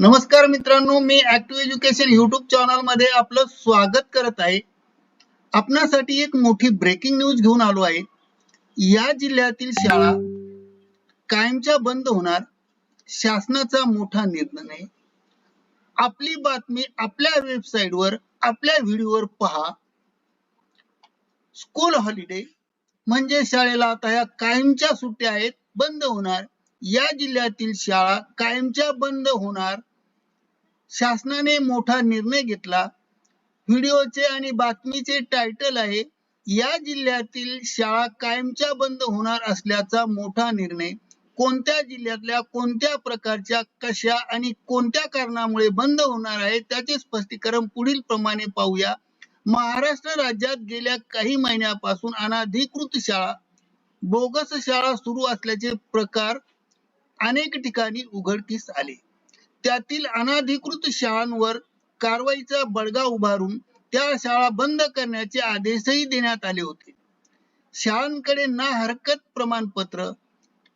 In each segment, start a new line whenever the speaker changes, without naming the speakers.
नमस्कार मित्रांनो मी ऍक्टिव्ह एज्युकेशन युट्यूब चॅनलमध्ये आपलं स्वागत करत आहे. आपणासाठी एक मोठी ब्रेकिंग न्यूज घेऊन आलो आहे. या जिल्ह्यातील शाळा कायमच्या बंद होणार शासनाचा मोठा निर्णय आपली बातमी आपल्या वेबसाईटवर आपल्या व्हिडिओवर पहा. स्कूल हॉलिडे म्हणजे शाळेला आता या कायमच्या सुट्ट्या आहेत बंद होणार. या जिल्ह्यातील शाळा कायमच्या बंद होणार. शासनाने मोठा निर्णय घेतला. व्हिडिओचे आणि बातमीचे टायटल आहे या जिल्ह्यातील शाळा कायमच्या बंद होणार असल्याचा मोठा निर्णय. कोणत्या जिल्ह्यातल्या कोणत्या प्रकारच्या कशा आणि कोणत्या कारणामुळे बंद होणार आहे त्याचे स्पष्टीकरण पुढील प्रमाणे पाहूया. महाराष्ट्र राज्यात गेल्या काही महिन्यापासून अनाधिकृत शाळा बोगस शाळा सुरू असल्याचे प्रकार अनेक ठिकाणी उघडकीस आले. त्यातील अनाधिकृत शाळांवर कारवाईचा बडगा उभारून त्या शाळा बंद करण्याचे आदेशही देण्यात आले होते. शाळांकडे ना हरकत प्रमाणपत्र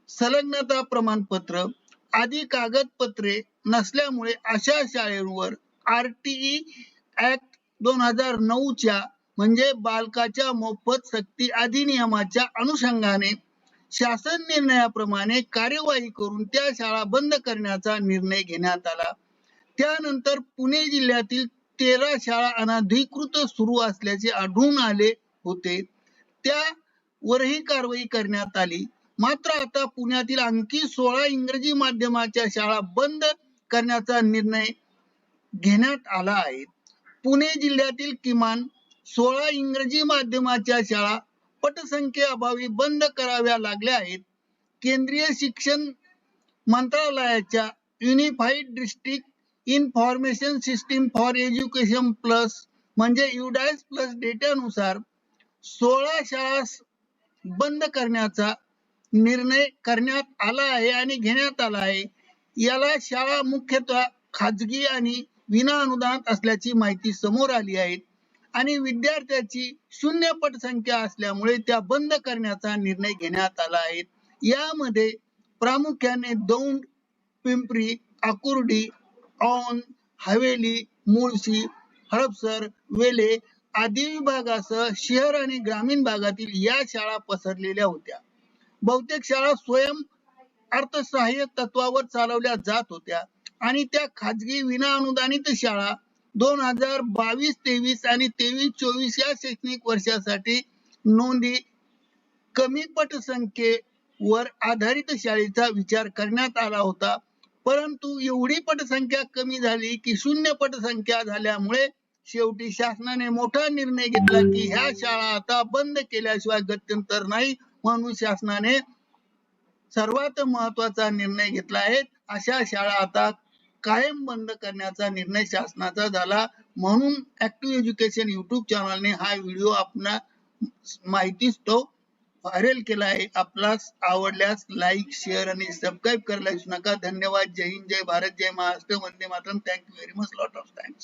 संलग्नता प्रमाणपत्र आदी कागदपत्रे नसल्यामुळे अशा शाळेवर आरटीई ऍक्ट दोन हजार नऊच्या म्हणजे बालकाच्या मोफत सक्ती अधिनियमाच्या अनुषंगाने शासन निर्णयाप्रमाणे कार्यवाही करून त्या शाळा बंद करण्याचा निर्णय घेण्यात आला. त्यानंतर पुणे जिल्ह्यातील तेरा शाळा अनधिकृत सुरू असल्याचे आढळून आले होते. त्यावरही कारवाई करण्यात आली. मात्र आता पुण्यातील आणखी सोळा इंग्रजी माध्यमाच्या शाळा बंद करण्याचा निर्णय घेण्यात आला आहे. पुणे जिल्ह्यातील किमान सोळा इंग्रजी माध्यमाच्या शाळा पटसंख्येअभावी बंद कराव्या लागल्या आहेत. केंद्रीय शिक्षण मंत्रालयाच्या unified district information system for education plus म्हणजे युडायस प्लस डेटानुसार सोळा शाळा बंद करण्याचा निर्णय करण्यात आला आहे आणि घेण्यात आला आहे. याला शाळा मुख्यतः खाजगी आणि विना अनुदान असल्याची माहिती समोर आली आहे. आणि विद्यार्थ्याची शून्य पट संख्या असल्यामुळे त्या बंद करण्याचा निर्णय घेण्यात आला आहे. यामध्ये प्रामुख्याने दौंड पिंपरी आकुर्डी औन हवेली मुळशी हडपसर वेले आदी विभागासह शहर आणि ग्रामीण भागातील या शाळा पसरलेल्या होत्या. बहुतेक शाळा स्वयं अर्थसहाय्य तत्वावर चालवल्या जात होत्या आणि त्या खाजगी विना अनुदानित शाळा दोन हजार बावीस तेवीस आणि तेवीस चोवीस या शैक्षणिक वर्षासाठी नोंदी कमी पटसंख्येवर आधारित शाळेचा विचार करण्यात आला होता. परंतु एवढी पटसंख्या कमी झाली की शून्य पटसंख्या झाल्यामुळे शेवटी शासनाने मोठा निर्णय घेतला की ह्या शाळा आता बंद केल्याशिवाय गत्यंतर नाही म्हणून शासनाने सर्वात महत्त्वाचा निर्णय घेतला आहे. अशा शाळा आता कायम बंद करण्याचा निर्णय शासनाचा झाला. म्हणून ऍक्टिव्ह एज्युकेशन युट्यूब चॅनलने हा व्हिडिओ आपला माहितीच तो व्हायरल केला आहे आपला आवडल्यास लाईक शेअर आणि सबस्क्राईब करायला विसरू नका. धन्यवाद. जय हिंद. जय भारत. जय Maharashtra. Vande Mataram. Thank you very much lot of thanks